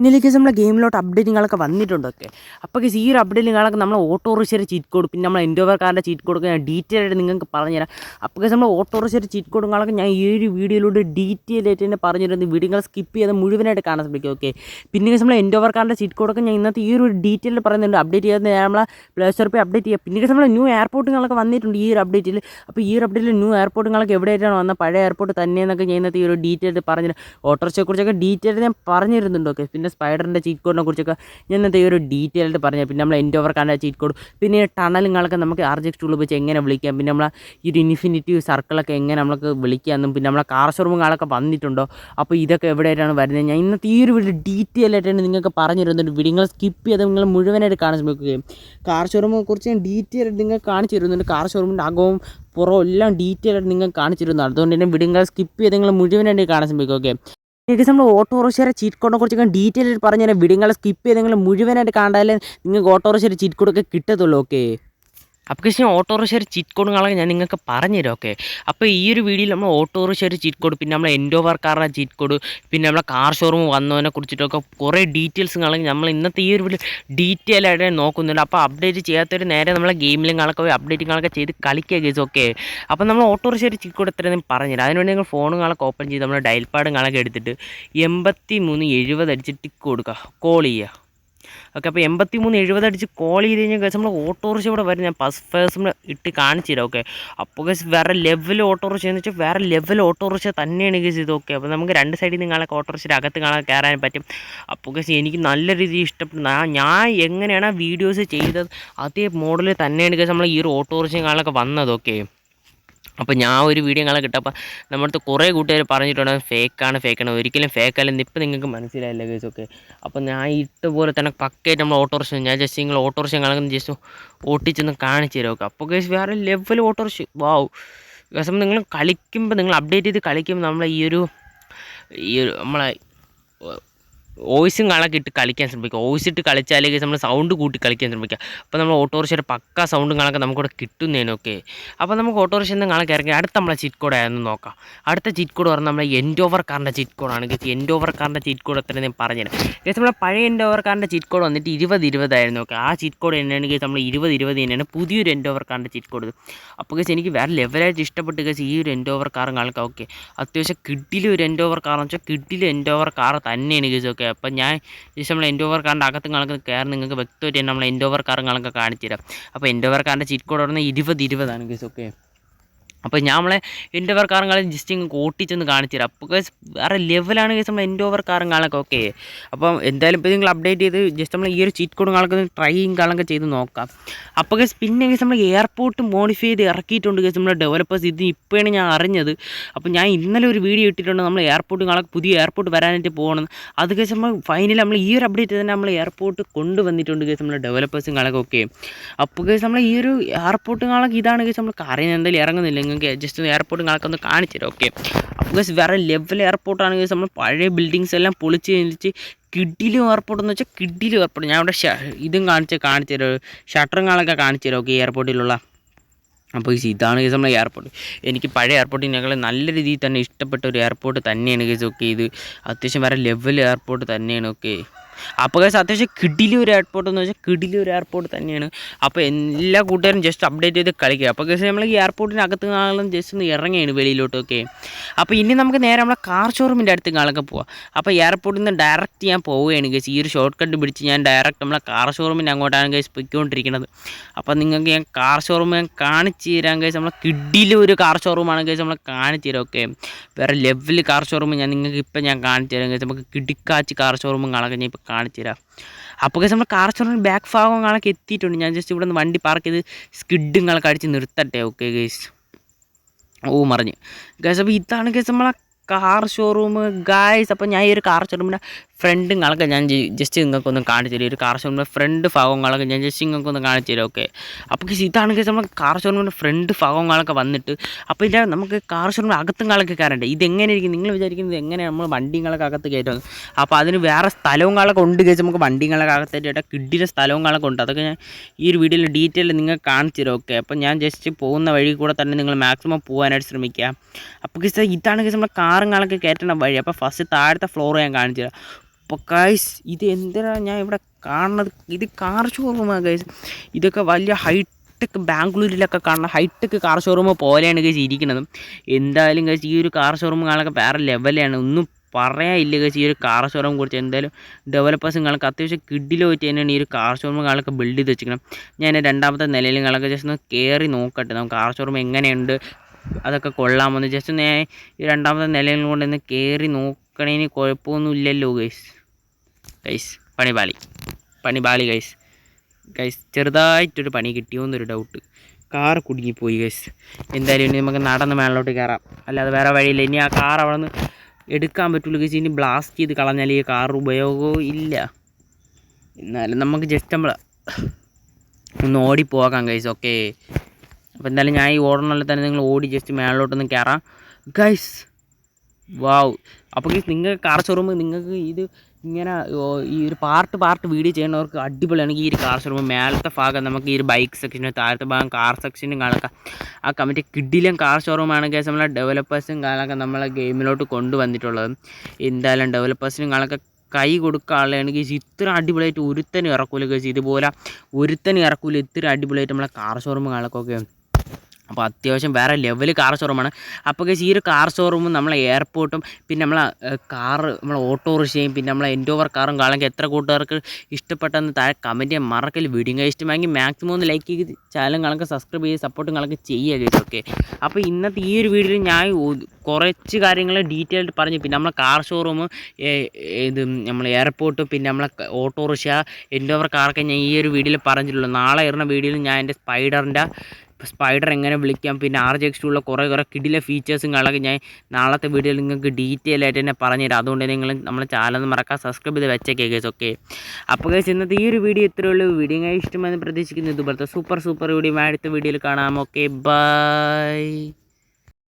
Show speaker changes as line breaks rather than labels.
പിന്നിലേക്ക് നമ്മളെ ഗെയിമിലോട്ട് അപ്ഡേറ്റുകളൊക്കെ വന്നിട്ടുണ്ടൊക്കെ. അപ്പോൾ ഈ ഒരു അപ്ഡേറ്റുകളൊക്കെ നമ്മൾ ഓട്ടോറിക്ഷയുടെ ചീറ്റ് കോഡ് പിന്നെ നമ്മൾ എൻഡോവർ കാറിന്റെ ചീറ്റ് കോഡ് ഞാൻ ഡീറ്റെയിൽ ആയിട്ട് നിങ്ങൾക്ക് പറഞ്ഞുതരാം. അപ്പോൾ നമ്മൾ ഓട്ടോറിക്ഷയുടെ ചീറ്റ് കോഡുകളൊക്കെ ഞാൻ ഈ ഒരു വീഡിയോയിലൂടെ ഡീറ്റെയിൽ ആയിട്ട് തന്നെ പറഞ്ഞിരുന്നു വീഡിയോകൾ സ്കിപ്പ് ചെയ്ത് മുഴുവനായിട്ട് കാണാൻ ശ്രമിക്കും ഓക്കെ പിന്നെ നമ്മൾ എൻഡോവർ കാറിന്റെ ചീറ്റ് കോഡൊക്കെ ഞാൻ ഇന്നത്തെ ഈ ഒരു ഡീറ്റെയിൽ പറയുന്നുണ്ട്. അപ്ഡേറ്റ് ചെയ്യാതെ ഞാൻ നമ്മളെ പ്ലേ സ്റ്റോർ പോയി അപ്ഡേറ്റ് ചെയ്യുക പിന്നീട് നമ്മൾ ന്യൂ എയർപോർട്ടുകളൊക്കെ വന്നിട്ടുണ്ട് ഈ ഒരു അപ്ഡേറ്റിൽ അപ്പോൾ ഈ ഒരു അപ്ഡേറ്റിൽ ന്യൂ എയർപോർട്ടുകളൊക്കെ എവിടെയായിട്ടാണ് വന്നത്? പഴയ എയർപോർട്ട് തന്നെയെന്നൊക്കെ ഞാൻ ഇന്നത്തെ ഈ ഒരു ഡീറ്റെയിൽ പറഞ്ഞു ഓട്ടോറിക്ഷയെക്കുറിച്ചൊക്കെ ഡീറ്റെയിൽ ഞാൻ പറഞ്ഞിരുന്നുണ്ട് ഓക്കെ പിന്നെ സ്പൈഡറിന്റെ ചീറ്റ് കോഡിനെ കുറിച്ചൊക്കെ ഞാൻ ഇന്നത്തെ ഒരു ഡീറ്റെയിൽ ആയിട്ട് പറഞ്ഞു പിന്നെ നമ്മൾ എൻഡ് ഓവർ കാണാൻ ചീറ്റ് കോഡ് പിന്നെ ടണലുകളൊക്കെ നമുക്ക് ആർജെക്സ് ടൂൾ വെച്ച് എങ്ങനെ വിളിക്കാം പിന്നെ നമ്മളെ ഈ ഒരു ഇൻഫിനിറ്റി സർക്കിളൊക്കെ എങ്ങനെ നമുക്ക് വിളിക്കാമെന്നും പിന്നെ നമ്മളെ കാർ ഷോറൂം ഷോറൂമുകളൊക്കെ വന്നിട്ടുണ്ടോ അപ്പോൾ ഇതൊക്കെ എവിടെയായിട്ടാണ് വരുന്നത്? ഞാൻ ഇന്നത്തെ ഈ ഒരു വീഡിയോ ഡീറ്റെയിൽ ആയിട്ടാണ് നിങ്ങൾക്ക് പറഞ്ഞു തരുന്നുണ്ട് വീഡിയോ നിങ്ങൾ സ്കിപ്പ് ചെയ്ത് നിങ്ങൾ മുഴുവനായിട്ട് കാണാൻ ശ്രമിക്കുകയും കാർ ഷോറൂമിനെ കുറിച്ച് ഞാൻ ഡീറ്റെയിൽ ആയിട്ട് നിങ്ങൾക്ക് കാണിച്ചു തരുന്നുണ്ട്. കാർ ഷോറൂമിന്റെ അകവും പുറവും എല്ലാം ഡീറ്റെയിൽ ആയിട്ട് നിങ്ങൾ കാണിച്ചു തരുന്നു അതുകൊണ്ട് തന്നെ വീഡിയോ സ്കിപ്പ് ചെയ്ത് നിങ്ങൾ മുഴുവനായിട്ട് കാണാൻ ശ്രമിക്കുക ഓക്കെ ഏകദേശം നമ്മൾ ഓട്ടോറിക്ഷയുടെ ചീറ്റ് കോഡിനെ കുറിച്ച് ഡീറ്റെയിൽ ആയിട്ട് പറഞ്ഞുതരാം വീഡിയോ സ്കിപ്പ് നിങ്ങൾ മുഴുവനായിട്ട് കണ്ടാലേ നിങ്ങൾക്ക് ഓട്ടോറിക്ഷയുടെ ചീറ്റ് കോഡൊക്കെ കിട്ടത്തുള്ളൂ ഓക്കെ അപ്പോൾ പക്ഷേ ഓട്ടോറിക്ഷയുടെ ചീറ്റ് കോഡ് കാണാൻ ഞാൻ നിങ്ങൾക്ക് പറഞ്ഞുതരാം ഓക്കെ അപ്പോൾ ഈ ഒരു വീഡിയോയിൽ നമ്മൾ ഓട്ടോറിക്ഷയുടെ ചീറ്റ് കോഡ് പിന്നെ നമ്മളെ എൻഡോവർ കാറിന്റെ ചീറ്റ് കോഡ് പിന്നെ നമ്മളെ കാർ ഷോറൂം വന്നതിനെ കുറിച്ചിട്ടൊക്കെ കുറേ ഡീറ്റെയിൽസ് കാണാൻ നമ്മൾ ഇന്നത്തെ ഈ ഒരു വീഡിയോ ഡീറ്റെയിൽ ആയിട്ട് നോക്കുന്നുണ്ട്. അപ്പോൾ അപ്ഡേറ്റ് ചെയ്യാത്തൊരു നേരെ നമ്മളെ ഗെയിമിലും കാണൊക്കെ പോയി അപ്ഡേറ്റും കാണൊക്കെ ചെയ്ത് കളിക്കുക ഗേസ് ഓക്കെ അപ്പോൾ നമ്മൾ ഓട്ടോറിക്ഷയുടെ ചീറ്റ് കോഡ് എത്രയും പറഞ്ഞുതരാം. അതിനുവേണ്ടി നിങ്ങൾ ഫോണുകളൊക്കെ ഓപ്പൺ ചെയ്ത് നമ്മൾ ഡയൽ പാഡുകളൊക്കെ എടുത്തിട്ട് എൺപത്തി മൂന്ന് എഴുപത് അടിച്ച് ടിക്ക് കൊടുക്കുക. കോൾ ചെയ്യുക. ഓക്കെ അപ്പോൾ എൺപത്തി മൂന്ന് എഴുപത് അടിച്ച് കോൾ ചെയ്ത് കഴിഞ്ഞാൽ ഗസ് നമ്മൾ ഓട്ടോറിക്ഷ ഇവിടെ വരും. ഞാൻ ഫസ്റ്റ് ഫേഴ്സ് ഇട്ട് കാണിച്ചു തരാം ഓക്കെ അപ്പോൾ ഗസ് വേറെ ലെവൽ ഓട്ടോറിക്ഷ എന്ന് വെച്ചാൽ വേറെ ലെവൽ ഓട്ടോറിക്ഷ തന്നെയാണ് ഗസ് ഇത് ഓക്കെ അപ്പോൾ നമുക്ക് രണ്ട് സൈഡിൽ നിങ്ങളൊക്കെ ഓട്ടോറിക്ഷയുടെ അകത്ത് കാണാൻ കയറാൻ പറ്റും. അപ്പോൾ ഗസ് എനിക്ക് നല്ല രീതിയിൽ ഇഷ്ടപ്പെടുന്ന ഞാൻ എങ്ങനെയാണ് ആ വീഡിയോസ് ചെയ്തത് അതേ മോഡൽ തന്നെയാണ് ഗസ് നമ്മൾ ഈ ഒരു ഓട്ടോറിക്ഷ കാണാനൊക്കെ വന്നത് ഓക്കെ അപ്പോൾ ഞാൻ ഒരു വീഡിയോ കാണാൻ കിട്ടപ്പോൾ നമ്മുടെ അടുത്ത് കുറേ കൂട്ടുകാർ പറഞ്ഞിട്ടുണ്ട് ഫേക്കാണ് ഫേക്കാണ്. ഒരിക്കലും ഫേക്കല്ലെന്ന് ഇപ്പം നിങ്ങൾക്ക് മനസ്സിലായില്ല കേസൊക്കെ അപ്പോൾ ഞാൻ ഇട്ടുപോലെ തന്നെ പക്കയായിട്ട് നമ്മൾ ഓട്ടോറിക്ഷ ഞാൻ ജസ്റ്റ് നിങ്ങൾ ഓട്ടോറിക്ഷ കാണുന്ന ജസ്റ്റ് ഓട്ടിച്ചൊന്ന് കാണിച്ചു തരാം ഓക്കെ അപ്പോൾ കേസ് വേറെ ലെവൽ ഓട്ടോറിക്ഷ വാവ് ഗസം നിങ്ങൾ കളിക്കുമ്പോൾ നിങ്ങൾ അപ്ഡേറ്റ് ചെയ്ത് കളിക്കുമ്പോൾ നമ്മളെ ഈ ഒരു ഈ ഒരു നമ്മളെ വോയിസും കാണാൻ ഇട്ട് കളിക്കാൻ ശ്രമിക്കുക. വോയിസ് ഇട്ട് കളിച്ചാലേ നമ്മൾ സൗണ്ട് കൂട്ടി കളിക്കാൻ ശ്രമിക്കുക. അപ്പോൾ നമ്മൾ ഓട്ടോറിക്ഷയുടെ പക്ക സൗണ്ടും കാണാൻ നമുക്കിവിടെ കിട്ടുന്നതിനൊക്കെ അപ്പോൾ നമുക്ക് ഓട്ടോറിക്ഷ നിന്ന് കാണാൻ ഇറങ്ങി അടുത്ത നമ്മളെ ചിറ്റ് കോഡ് ആയിരുന്നു നോക്കാം. അടുത്ത ചിറ്റ് കോഡ് പറഞ്ഞാൽ നമ്മളെ എൻഡ് ഓവർ കാറിന്റെ ചീറ്റ് കോഡാണ് ഗസ് എൻഡ് ഓവർ കാറിന്റെ ചിറ്റ് കോഡ് എത്ര ഞാൻ പറഞ്ഞുതരാം. ഗസ് നമ്മളെ പഴയ എൻഡ് ഓവർ കാറിന്റെ ചിറ്റ് കോഡ് വന്നിട്ട് ഇരുപത് ഇരുപതായിരുന്നു ഓക്കെ ആ ചിറ്റ് കോഡ് തന്നെയാണ് ഗസ് നമ്മൾ ഇരുപത് ഇരുപത് തന്നെയാണ് പുതിയൊരു എൻഡ് ഓവർ കാറിന്റെ ചിറ്റ് കോഡ് അപ്പോൾ ഗസ് എനിക്ക് വേറെ ലെവലായിട്ട് ഇഷ്ടപ്പെട്ട് ഗസ് ഈ ഒരു എൻഡ് ഓവർ കാറും കാണാൻ ഓക്കെ അത്യാവശ്യം കിഡിലും ഒരു എൻഡ് ഓവർ കാർ എന്ന് വെച്ചാൽ കിഡിലും എൻഡ് ഓവർ കാർ തന്നെയാണ് ഗസ് ഓക്കെ അപ്പം ഞാൻ ജസ്റ്റ് നമ്മൾ എൻഡോവർ കാറിന്റെ അകത്തും കണക്ക് കയറി നിങ്ങൾക്ക് വ്യക്തമായിട്ട് തന്നെ നമ്മൾ എൻഡോവർ കാറും കണക്ക് കാണിച്ചു തരാം അപ്പോൾ എൻഡോവർ കാറിന്റെ ചീറ്റ് കോഡ് പറഞ്ഞാൽ ഇരുപത് ഇരുപതാണ് ഗസ് ഓക്കെ അപ്പോൾ ഞാൻ നമ്മളെ എന്റെ ഓവർ കാറും ജസ്റ്റ് ഇങ്ങ് കൂട്ടിച്ചൊന്ന് കാണിച്ചു തരാം അപ്പോൾ കേസ് വേറെ ലെവലാണ് കേസ് നമ്മൾ എന്റെ ഓവർ കാറും കാണാനൊക്കെ ഓക്കെ അപ്പം എന്തായാലും ഇപ്പോൾ നിങ്ങൾ അപ്ഡേറ്റ് ചെയ്ത് ജസ്റ്റ് നമ്മൾ ഈ ഒരു ചീറ്റ് കോഡും കാലൊക്കെ ട്രൈയും കാലൊക്കെ ചെയ്ത് നോക്കാം. അപ്പോൾ കേസ് പിന്നെ കേസ് നമ്മൾ എയർപോർട്ട് മോഡിഫൈ ചെയ്ത് ഇറക്കിയിട്ടുണ്ട് കേസ് നമ്മുടെ ഡെവലപ്പേഴ്സ് ഇത് ഇപ്പോഴാണ് ഞാൻ അറിഞ്ഞത്. അപ്പോൾ ഞാൻ ഇന്നലെ ഒരു വീഡിയോ ഇട്ടിട്ടുണ്ട് നമ്മൾ എയർപോർട്ട് കാലൊക്കെ പുതിയ എയർപോർട്ട് വരാനായിട്ട് പോകണം അത് കേസ് നമ്മൾ ഫൈനലി നമ്മൾ ഈ ഒരു അപ്ഡേറ്റ് തന്നെ നമ്മൾ എയർപോർട്ട് കൊണ്ടുവന്നിട്ടുണ്ട് കേസ് നമ്മുടെ ഡെവലപ്പേഴ്സും കാലൊക്കെ ഓക്കെ അപ്പോൾ കേസ് നമ്മൾ ഈ ഒരു എയർപോർട്ട് കാലൊക്കെ ഇതാണ് കേസ് നമ്മൾ അറിയാൻ എന്തായാലും ഇറങ്ങുന്നില്ല. നിങ്ങൾക്ക് ജസ്റ്റ് എയർപോർട്ട് നിങ്ങൾക്കൊന്ന് ഒന്ന് കാണിച്ചു തരാം ഓക്കെ അപ്പോൾ ഗസ് വേറെ ലെവൽ എയർപോർട്ടാണ് ഗസ് നമ്മൾ പഴയ ബിൽഡിങ്സ് എല്ലാം പൊളിച്ച് കഴിഞ്ഞിട്ട് കിഡിലും എയർപോർട്ട് എന്ന് വെച്ചാൽ കിഡിലും എയർപോർട്ട് ഞാൻ ഇവിടെ ഇതും കാണിച്ച് കാണിച്ചു തരാം ഷട്ടറും കാണൊക്കെ കാണിച്ചു തരാം ഓക്കെ എയർപോർട്ടിലുള്ള അപ്പോൾ ഈ ഇതാണ് കേസ് നമ്മുടെ എയർപോർട്ട് എനിക്ക് പഴയ എയർപോർട്ടിൽ ഞങ്ങൾ നല്ല രീതിയിൽ തന്നെ ഇഷ്ടപ്പെട്ട ഒരു എയർപോർട്ട് തന്നെയാണ് കേസ് ഓക്കെ ഇത് അത്യാവശ്യം വേറെ ലെവൽ എയർപോർട്ട് തന്നെയാണ് ഓക്കെ അപ്പോൾ കേസ് അത്യാവശ്യം കിടിലി ഒരു എയർപോർട്ട് എന്ന് വെച്ചാൽ കിടിലി ഒരു എയർപോർട്ട് തന്നെയാണ്. അപ്പോൾ എല്ലാ കൂട്ടുകാരും ജസ്റ്റ് അപ്ഡേറ്റ് ചെയ്ത് കളിക്കുക. അപ്പോൾ കേസ് നമ്മൾ ഈ എയർപോർട്ടിനകത്ത് നാളും ജസ്റ്റ് ഒന്ന് ഇറങ്ങിയാണ് വെളിയിലോട്ടൊക്കെ അപ്പോൾ ഇനി നമുക്ക് നേരെ നമ്മളെ കാർ ഷോറൂമിന്റെ അടുത്ത് കാണൊക്കെ പോവാം. അപ്പോൾ എയർപോർട്ടിൽ നിന്ന് ഡയറക്റ്റ് ഞാൻ പോവുകയാണ് കേസ് ഈ ഒരു ഷോർട്ട് കട്ട് പിടിച്ച് ഞാൻ ഡയറക്റ്റ് നമ്മളെ കാർ ഷോറൂമിന്റെ അങ്ങോട്ടാണ് കേസ് പൊയ്ക്കൊണ്ടിരിക്കുന്നത്. അപ്പോൾ നിങ്ങൾക്ക് ഞാൻ കാർ ഷോറൂം ഞാൻ കാണിച്ച് തരാൻ കേസ് നമ്മളെ കിഡിലെ ഒരു കാർ ഷോറൂമാണ് കേസ് നമ്മളെ കാണിച്ചു തരാം ഓക്കെ വേറെ ലെവൽ കാർ ഷോറൂം ഞാൻ നിങ്ങൾക്ക് ഇപ്പം ഞാൻ കാണിച്ചു തരാം കേസ് നമുക്ക് കിടിക്കാച്ച് കാർ ഷോറൂമും കാണാൻ ഞാൻ ഇപ്പോൾ കാണിച്ചു തരാം. അപ്പോൾ നമ്മൾ കാർ ഷോറൂമിൽ ബാക്ക് ഭാഗം കാണാൻ എത്തിയിട്ടുണ്ട്. ഞാൻ ജസ്റ്റ് ഇവിടെ നിന്ന് വണ്ടി പാർക്ക് ചെയ്ത് സ്കിഡും കളൊക്കെ അടിച്ച് നിർത്തട്ടെ. ഓക്കെ ഗേസ് ഓ മറിഞ്ഞ്. ഗേസ് അപ്പോൾ ഇതാണ് കേസ് നമ്മളെ കാർ ഷോറൂം ഗായ്സ് അപ്പോൾ ഞാൻ ഈ ഒരു കാർ ഷോറൂമിന്റെ ഫ്രണ്ടുകളൊക്കെ ഞാൻ ജസ്റ്റ് നിങ്ങൾക്കൊന്ന് കാണിച്ചു തരും. ഒരു കാർ ഷോറൂമിന്റെ ഫ്രണ്ട് ഭാഗങ്ങളൊക്കെ ഞാൻ ജസ്റ്റ് നിങ്ങൾക്കൊന്ന് കാണിച്ചു തരും ഓക്കെ അപ്പോൾ ഇതാണെങ്കിൽ നമ്മൾ കാർ ഷോറൂമിന്റെ ഫ്രണ്ട് ഭാഗങ്ങളൊക്കെ വന്നിട്ട് അപ്പോൾ ഇതിന്റെ നമുക്ക് കാർ ഷോറൂമിന്റെ അകത്തുങ്ങളൊക്കെ കയറണ്ടേ ഇതെങ്ങനെ ഇരിക്കും നിങ്ങൾ വിചാരിക്കുന്നത് എങ്ങനെ നമ്മൾ വണ്ടികളൊക്കെ അകത്ത് കയറ്റുന്നത് അപ്പോൾ അതിന് വേറെ സ്ഥലങ്ങളൊക്കെ ഉണ്ട് കഴിച്ച് നമുക്ക് വണ്ടികളൊക്കെ കിഡിന്റെ കിഡിലെ സ്ഥലങ്ങളൊക്കെ ഉണ്ട്. അതൊക്കെ ഞാൻ ഈ ഒരു വീഡിയോയിൽ ഡീറ്റെയിൽ നിങ്ങൾക്ക് കാണിച്ചു തരും ഓക്കെ അപ്പോൾ ഞാൻ ജസ്റ്റ് പോകുന്ന വഴി കൂടെ തന്നെ നിങ്ങൾ മാക്സിമം പോകാനായിട്ട് ശ്രമിക്കുക. അപ്പോൾ ഇതാണ് നമ്മൾ കാറുകളൊക്കെ കയറ്റുന്ന വഴി അപ്പോൾ ഫസ്റ്റ് താഴത്തെ ഫ്ലോർ ഞാൻ കാണിച്ചു തരാം. അപ്പോൾ ഗൈസ് ഇത് എന്തിനാണ് ഞാൻ ഇവിടെ കാണുന്നത്? ഇത് കാർ ഷോറൂമാണ് ഗൈസ് ഇതൊക്കെ വലിയ ഹൈടെക് ബാംഗ്ലൂരിലൊക്കെ കാണുന്ന ഹൈടെക് കാർ ഷോറൂം പോലെയാണ് ഗൈസ് ഇരിക്കുന്നത്. എന്തായാലും ഗൈസ് ഈ ഒരു കാർ ഷോറൂം കാണാനൊക്കെ വേറെ ലെവലാണ് ഒന്നും പറയാനില്ല ഗൈസ് ഈ ഒരു കാർ ഷോറൂം കുറിച്ച്. എന്തായാലും ഡെവലപ്പേഴ്സും കാണാൻ അത്യാവശ്യം കിഡിൽ പോയിട്ട് തന്നെയാണ് ഈ ഒരു കാർ ഷോറൂം കാണൊക്കെ ബിൽഡ് ചെയ്ത് വെച്ചിരിക്കണം ഞാൻ രണ്ടാമത്തെ നിലയിലും കാണൊക്കെ ജസ്റ്റ് ഒന്ന് കയറി നോക്കട്ടെ. നമുക്ക് കാർ ഷോറൂം എങ്ങനെയുണ്ട്? അതൊക്കെ കൊള്ളാമെന്ന് ജസ്റ്റ് ഞാൻ ഈ രണ്ടാമത്തെ നിലയിലും കൊണ്ട് ഒന്ന് കയറി നോക്കണേന് കുഴപ്പമൊന്നും ഇല്ലല്ലോ ഗൈസ് ഗൈസ് പണിപാളി പണിപാളി ഗൈസ് ഗൈസ് ചെറുതായിട്ടൊരു പണി കിട്ടിയോ എന്നൊരു ഡൗട്ട് കാർ കുടുങ്ങിപ്പോയി ഗൈസ് എന്തായാലും ഇനി നമുക്ക് നടന്ന് മേളിലോട്ട് കയറാം അല്ലാതെ വേറെ വഴിയില്ല. ഇനി ആ കാർ അവിടെ നിന്ന് എടുക്കാൻ പറ്റുള്ളൂ ഗൈസ് ഇനി ബ്ലാസ്റ്റ് ചെയ്ത് കളഞ്ഞാൽ ഈ കാർ ഉപയോഗവും ഇല്ല. എന്നാലും നമുക്ക് ജസ്റ്റ് നമ്മൾ ഒന്ന് ഓടിപ്പോകാം ഗൈസ് ഓക്കെ അപ്പോൾ എന്തായാലും ഞാൻ ഈ ഓടണല്ലോ തന്നെ നിങ്ങൾ ഓടി ജസ്റ്റ് മേളിലോട്ടൊന്ന് കയറാം ഗൈസ് വാവ് അപ്പോൾ ഗൈസ് നിങ്ങൾ കാർ ഷോറൂം നിങ്ങൾക്ക് ഇത് ഇങ്ങനെ ഈ ഒരു പാർട്ട് പാർട്ട് വീഡിയോ ചെയ്യുന്നവർക്ക് അടിപൊളിയാണ് ഈ ഒരു കാർ ഷോറൂം മേലത്തെ ഭാഗം നമുക്ക് ഈ ഒരു ബൈക്ക് സെക്ഷനും താഴത്തെ ഭാഗം കാർ സെക്ഷനും കാണാം. ആ കമ്മിറ്റി കിഡിലും കാർ ഷോറൂമാണ് കേസ് നമ്മളെ ഡെവലപ്പേഴ്സും കാണാൻ നമ്മളെ ഗെയിമിലോട്ട് കൊണ്ടുവന്നിട്ടുള്ളത്. എന്തായാലും ഡെവലപ്പേഴ്സിനും കാണാൻ കൈ കൊടുക്കാനുള്ളതാണെങ്കിൽ ഇത്ര അടിപൊളിയായിട്ട് ഒരുത്തനും ഇറക്കൂല കേസ് ഇതുപോലെ ഒരുത്തനും ഇറക്കൂല. ഇത്ര അടിപൊളിയായിട്ട് നമ്മളെ കാർ ഷോറൂം കാണക്കൊക്കെ അപ്പോൾ അത്യാവശ്യം വേറെ ലെവൽ കാർ ഷോറൂമാണ് അപ്പോൾ കേസ് ഈ ഒരു കാർ ഷോറൂമും നമ്മളെ എയർപോർട്ടും പിന്നെ നമ്മളെ കാർ നമ്മളെ ഓട്ടോറിക്ഷയും പിന്നെ നമ്മളെ എൻഡോവർ കാറും കാണാമെങ്കിൽ എത്ര കൂട്ടുകാർക്ക് ഇഷ്ടപ്പെട്ടെന്ന് താഴെ കമന്റ് ചെയ്യാൻ മറക്കൽ വീഡിയോ ഇഷ്ടമായെങ്കിൽ മാക്സിമം ഒന്ന് ലൈക്ക് ചെയ്ത് ചാനലും കണക്ക് സബ്സ്ക്രൈബ് ചെയ്ത് സപ്പോർട്ടും കണക്ക് ചെയ്യുക ഓക്കെ അപ്പോൾ ഇന്നത്തെ ഈ ഒരു വീഡിയോയിൽ ഞാൻ കുറച്ച് കാര്യങ്ങൾ ഡീറ്റെയിൽ ആയിട്ട് പറഞ്ഞു. പിന്നെ നമ്മളെ കാർ ഷോറൂം ഇത് നമ്മൾ എയർപോർട്ട് പിന്നെ നമ്മളെ ഓട്ടോറിക്ഷ എൻഡോവർ കാറൊക്കെ ഞാൻ ഈ ഒരു വീഡിയോയിൽ പറഞ്ഞിട്ടുള്ളൂ. നാളെ ഇടുന്ന വീഡിയോയിൽ ഞാൻ എന്റെ സ്പൈഡറിന്റെ സ്പൈഡർ എങ്ങനെ വിളിക്കാം? പിന്നെ ആർ ജി എക്സ് ടൂള്ള കുറേ കുറേ കിടിലെ ഫീച്ചേഴ്സും കളൊക്കെ ഞാൻ നാളത്തെ വീഡിയോയിൽ നിങ്ങൾക്ക് ഡീറ്റെയിൽ ആയിട്ട് തന്നെ പറഞ്ഞുതരാം. അതുകൊണ്ട് നിങ്ങൾ നമ്മുടെ ചാനൽ മറക്കാൻ സബ്സ്ക്രൈബ് ചെയ്ത് വെച്ചേക്കേ കേസ് ഓക്കെ അപ്പോൾ കേസ് ഇന്നത്തെ ഈ ഒരു വീഡിയോ ഇത്രയേ ഉള്ളൂ. വീഡിയോ ഇഷ്ടമെന്ന് പ്രതീക്ഷിക്കുന്നു. ഇതുപോലത്തെ സൂപ്പർ സൂപ്പർ വീഡിയോ അടുത്ത വീഡിയോയിൽ കാണാം. Okay bye